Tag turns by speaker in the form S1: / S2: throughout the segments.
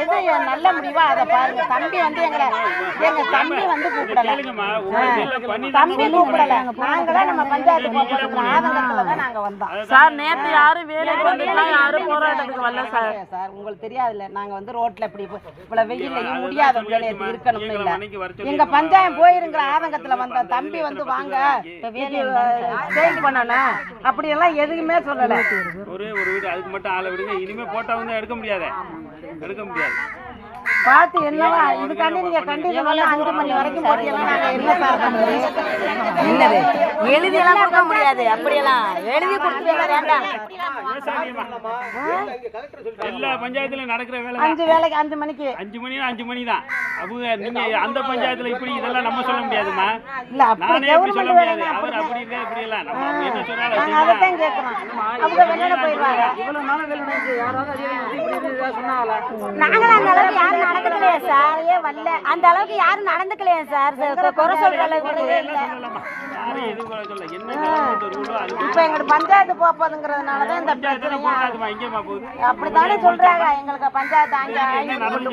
S1: எது நல்ல முடிவா அதை பாருங்க. தம்பி வந்து எங்களை எங்க தம்பி வந்து கூப்பிடல. தம்பி கூப்பிடல. நாங்க தான் நம்ம பஞ்சாயத்து போகிறோம் ஆதங்கத்துல தான் நாங்க வந்தோம்.
S2: சார் நேத்து யாரும் வேலைக்கு வந்துட்டுலாம் யாரும் போராட்டத்துக்கு வரல சார்.
S1: சார் உங்களுக்கு தெரியாதுல்ல. நாங்க வந்து ரோட்ல இப்படி இப்ப- இவ்வளவு வெயில்லையும் முடியாத வேலையை இருக்கணும்னு இல்ல. எங்க பஞ்சாயம் போயிருங்கிற ஆதங்கத்துல வந்த தம்பி வந்து வாங்க. ஸ்டேஜ் பண்ணணும். அப்படி எல்லாம் எதுவுமே சொல்லல.
S3: ஒரே ஒரு வீடு அதுக்கு மட்டும் ஆளை விடுங்க. இனிமே போட்டா வந்து எடுக்க முடியாது. எடுக்க முடியாது.
S1: பார்த்து என்னவா இதுக்காண்டி நீங்க கண்டிப்பா அஞ்சு மணி வரைக்கும் போட்டீங்கன்னா நாங்க என்ன சார்
S4: என்னது எழுதியெல்லாம் கொடுக்க முடியாது அப்படியெல்லாம். எழுதி கொடுத்து வேண்டாம்
S3: விவசாயியம்மா. எல்லா பஞ்சாயத்துலயும் நடக்கிற வேலை
S1: அஞ்சு வேலைக்கு அஞ்சு மணிக்கு.
S3: அஞ்சு மணி அஞ்சு மணி தான். அவங்க நீங்க அந்த பஞ்சாயத்துல இப்படி இதெல்லாம் நம்ம சொல்ல முடியாதும்மா.
S1: இல்ல
S3: நானே இப்படி சொல்ல முடியாது. அவர்
S1: அப்படி
S3: இருக்கா இப்படி எல்லாம் நம்ம என்ன சொல்றாங்க
S1: அதைத்தான் கேட்கிறோம் அவங்க வெளியில போயிடுவாங்க.
S4: நாங்களும் அந்த அளவுக்கு யாரும் நடந்துக்கலையே சார் வரல. அந்த அளவுக்கு யாரும் நடந்துக்கலையே சார் குறை சொல்ற அளவுக்கு இல்ல.
S1: இப்ப எங்களுக்கு பஞ்சாயத்து போறதுங்கிறதுனாலதான் இந்த
S3: போகுது.
S1: அப்படித்தானே சொல்றாங்க. எங்களுக்கு பஞ்சாயத்து அங்க ஆகி கொண்டு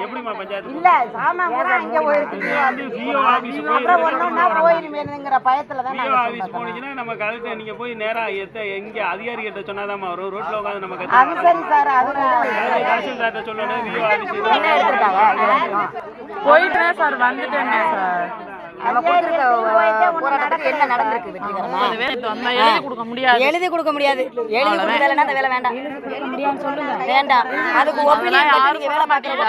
S3: எப்படிமா பஞ்சாயத்து
S1: இல்ல சாமான் கூட அங்க போயிருக்கு
S3: வந்து விஓ ஆபீஸ் போய்
S1: அப்புறம் ஒண்ணுன்னா போயிருமேனுங்கிற பயத்துல தான்
S3: விஓ
S1: நாங்க
S3: ஆபீஸ். போனீங்கன்னா நம்ம கலெக்டர் நீங்க போய் நேரா எத்த எங்க அதிகாரி கிட்ட சொன்னாதான் வரும் ரோட்ல உட்காந்து நம்ம
S1: அது
S3: கத்து
S1: சரி சார் அது
S3: தாசில்தார்ட்ட சொல்லணும் விஓ ஆபீஸ்
S2: போயிட்டேன் சார் வந்துட்டேங்க சார்.
S4: என்ன நடந்திருக்கு வெற்றிகரமா?
S2: எழுதி கொடுக்க முடியாது.
S4: எழுதி கொடுக்க முடியாது. எழுதி கொடுக்க வேலைன்னா அந்த வேலை வேண்டாம். வேண்டாம். அதுக்கு ஒப்பீனியன் நீங்க வேலை பார்க்கறது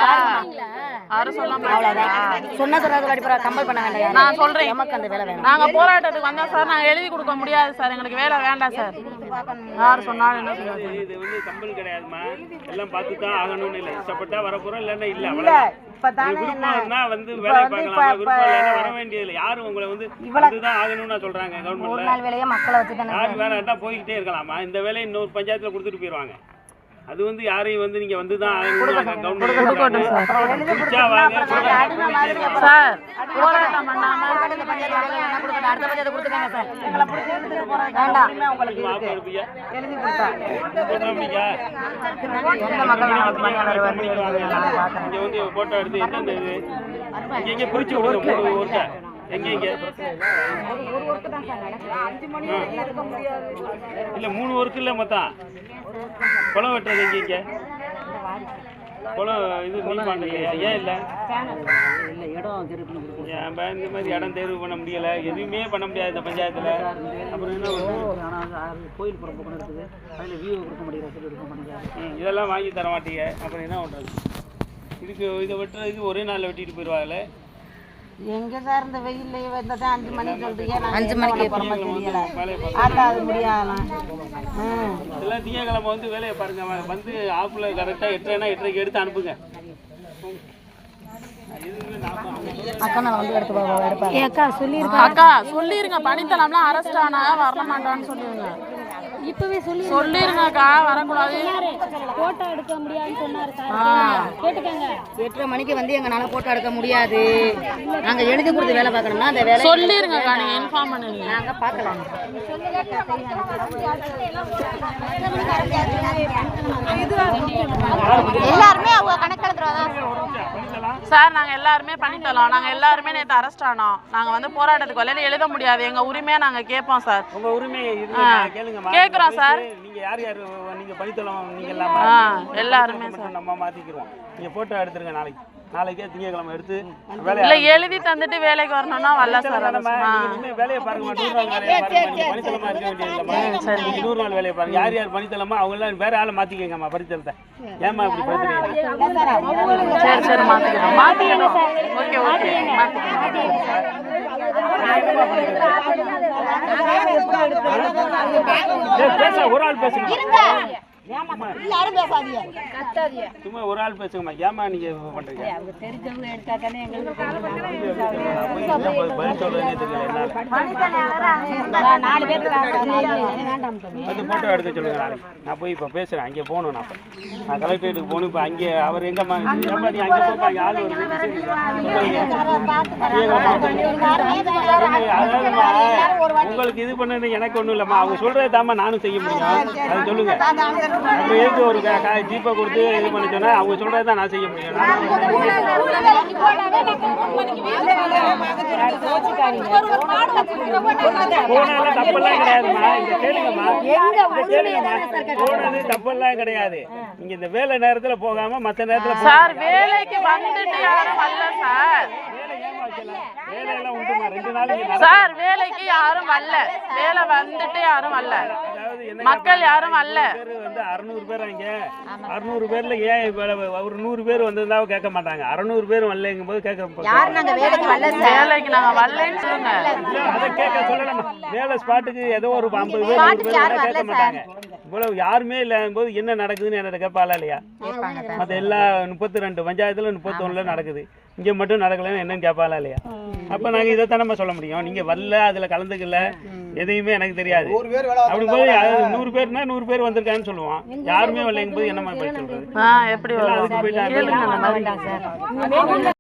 S2: யாரும் சொல்லாம
S4: அவ்வளவுதான். சொன்ன சொன்னது படிப்பா கம்பல் பண்ண வேண்டாம்.
S2: நான் சொல்றேன்.
S4: அந்த வேலை வேண்டாம்.
S2: நாங்க போராட்டத்துக்கு வந்தோம் சார். நாங்க எழுதி கொடுக்க முடியாது சார். எங்களுக்கு வேலை வேண்டாம் சார். யார் சொன்னாலும் என்ன சொல்லுவாங்க
S3: இது வந்து கம்பல் கிடையாதுமா எல்லாம் பார்த்து தான் ஆகணும்னு இல்லை. இஷ்டப்பட்டா வரப்போறோம் இல்லைன்னா இல்ல.
S1: இப்பதானே என்ன?
S3: வந்து வேலை பார்க்கலாம். வர வேண்டியதில்லை. யாரும் உங்களை வந்து இதுதான் ஆகணும்னு சொல்றாங்க
S4: ஒரு
S3: கவர்மெண்ட்ல
S4: நாள் வேலையை மக்களை வச்சு தானே
S3: போய்கிட்டே இருக்கலாமா? இந்த வேலையை இன்னொரு பஞ்சாயத்துல கொடுத்துட்டு போயிடுவாங்க அது வந்து யாரையும் வந்து நீங்க வந்து தான்
S2: சார். போராட்டம் பண்ணாம
S4: அடுத்த பட்சத்தை கொடுத்துக்காங்க சார்.
S1: எங்களை பிடிச்சி இழுத்துட்டு போறது
S4: வேண்டாம்.
S1: உரிமை உங்களுக்கு இருக்கு. எழுதி கொடுத்தா.
S4: எந்த மக்கள் நாங்கள் பணியாளர் வந்து
S3: இங்க வந்து போட்டோ எடுத்து இது? இங்க இங்க பிரிச்சு விடுங்க இங்க இல்ல மூணு ஒர்க்கு இல்ல மொத்தம். குளம் வெட்டுறது எங்க இங்க? குளம் இது நீ பண்ணலையா ஏன் இல்ல? ஏன் பா, இந்த மாதிரி இடம் தேர்வு பண்ண முடியல? எதுவுமே பண்ண முடியாது இந்த பஞ்சாயத்துல. அப்புறம் என்ன பண்றது? ம், இதெல்லாம் வாங்கி தர மாட்டீங்க. அப்புறம் என்ன பண்றது? இதுக்கு இதை வெட்டுறதுக்கு ஒரே நாள்ல வெட்டிட்டு போயிடுவாங்கல்ல
S1: எங்க சார் இந்த வெயில்ல வந்ததே அஞ்சு மணி சொல்றீங்க
S4: அஞ்சு மணிக்கு
S1: பண்ண போறோமோ தெரியல.
S3: வேலையை பாருங்க
S1: ஆட்டா அது முடியாதலாம் ம்.
S3: எல்லாம் திங்கக்கிழமை வந்து வேலையை பாருங்க. வந்து ஆஃபில் கரெக்டாக எட்டரைனா எட்டரைக்கு எடுத்து அனுப்புங்க.
S4: அக்கா
S2: சொல்லிருங்க. பணித்தளம்லாம் அரெஸ்ட் ஆனா வரல மாட்டான்னு சொல்லிருங்க.
S5: இப்பவே சொல்லி
S2: சொல்லிருங்க. அக்கா வரக்கூடாது.
S5: போட்டோ எடுக்க முடியாதுன்னு சொன்னாரு. கேட்டுக்கங்க.
S4: எட்டரை மணிக்கு வந்து எங்களால போட்டோ எடுக்க முடியாது. நாங்க எழுதி கொடுத்து வேலை பார்க்கணும்னா அந்த வேலை
S2: சொல்லிருங்க அக்கா நீங்க இன்ஃபார்ம் பண்ணுங்க.
S4: நாங்க பார்க்கலாம்.
S5: எல்லாருமே
S2: சார் நாங்க எல்லாருமே பண்ணித்தரோம். நாங்க எல்லாருமே நேற்று அரெஸ்ட் ஆனோம். நாங்க வந்து போராட்டத்துக்கு வரல எழுத முடியாது. எங்க உரிமையை நாங்க கேட்போம் சார்
S3: உங்க உரிமையை
S2: கேக்குறோம் சார்.
S3: நீங்க யார் யார் நீங்க படித்தலாம் நீங்க எல்லாம்
S2: ஆ, எல்லாருமே
S3: மட்டும் நம்ம மாத்திக்கிறோம். நீங்க போட்டோ எடுத்துருங்க நாளைக்கு. நாளைக்கே திங்கக்கிழமை எடுத்து
S2: இல்ல
S3: வேலையை
S2: எழுதி தந்துட்டு வேலைக்கு வரணும்னா வரல சார்
S3: வேலையை பாருங்க நூறு நாள் வேலையை பாருங்க நீங்க பணித்தளமா இருக்க வேண்டியது நூறு நாள் வேலையை பாருங்க. யார் யார் பணித்தளமா அவங்க எல்லாம் வேற ஆளை மாத்திக்கங்கம்மா பரித்தளத்தை ஏமா இப்படி படுத்துறீங்க
S2: சரி சரி மாத்திக்கிறோம் மாத்திக்கணும் ஓகே ஓகே. மாத்திக்கிறோம்
S3: ஏய், பேச ஒரு ஆள் பேசுங்க
S1: பேசாதீங்க
S3: சும்மா ஒரு ஆள் பேசுங்கம்மா. ஏமா நீங்க பண்றீங்க? போய்
S1: நாலு
S3: போட்டோ எடுக்க சொல்லுங்க நாளைக்கு. நான் போய் இப்போ பேசுறேன். அங்கே போகணும் நான். நான் கலெக்டரேட்டுக்கு போகணும். இப்போ அங்கே அவர் எங்கம்மா அங்கே அங்கே ஆள் உங்களுக்கு இது பண்ணது எனக்கு ஒன்றும் இல்லைம்மா. அவங்க சொல்றது தாம்மா நானும் செய்ய முடியும். அது சொல்லுங்க. நம்ம எதுக்கு ஒரு ஜீப்பை கொடுத்து இது பண்ண சொன்னா அவங்க சொல்றது தான் நான் செய்ய முடியும். நான் போனாலும் தப்பெல்லாம் கிடையாதும்மா. இங்க கேளுங்கம்மா. இங்க கேளுங்கம்மா. போனது தப்பெல்லாம் கிடையாது. நீங்க இந்த வேலை நேரத்துல போகாம மத்த நேரத்துல
S2: சார் வேலைக்கு வந்துட்டு யாரும் வரல சார்?
S3: வேலையெல்லாம் உண்டுமா? ரெண்டு.
S2: சார் வேலைக்கு யாரும் வரல. வேலை வந்துட்டு யாரும் வரல. மக்கள் யாரும் வரல.
S3: வந்து அறுநூறு பேர் இங்க அறுநூறு பேர்ல ஏன் இப்ப ஒரு நூறு பேர் வந்திருந்தா கேட்க மாட்டாங்க. அறுநூறு பேர் வரலங்கும் போது கேட்க
S1: யார் நாங்க வேலைக்கு வரல
S2: வேலைக்கு நாங்க வரலன்னு சொல்லுங்க.
S3: இல்ல, அதை கேட்க சொல்லலாமா வேலை ஸ்பாட்டுக்கு ஏதோ ஒரு ஐம்பது பேர் நூறு பேர் வந்தா கேட்க மாட்டாங்க. இவ்வளவு யாருமே இல்லாத போது என்ன நடக்குதுன்னு என்ன கேட்பாளா இல்லையா? மற்ற எல்லா முப்பத்தி ரெண்டு பஞ்சாயத்துல முப்பத்தொன்னுல நடக்குது. இங்க மட்டும் நடக்கலன்னு என்னன்னு கேட்பாளா இல்லையா? அப்ப நாங்க இதைத்தான் நம்ம சொல்ல முடியும். நீங்க வரல அதுல கலந்துக்கல எதையுமே எனக்கு தெரியாது. அப்படி போது அது நூறு பேர்னா நூறு பேர் வந்திருக்கான்னு சொல்லுவான் யாருமே வரலைங்கும் போது என்னமா போய் சொல்றது? அதுக்கு
S2: மாதிரி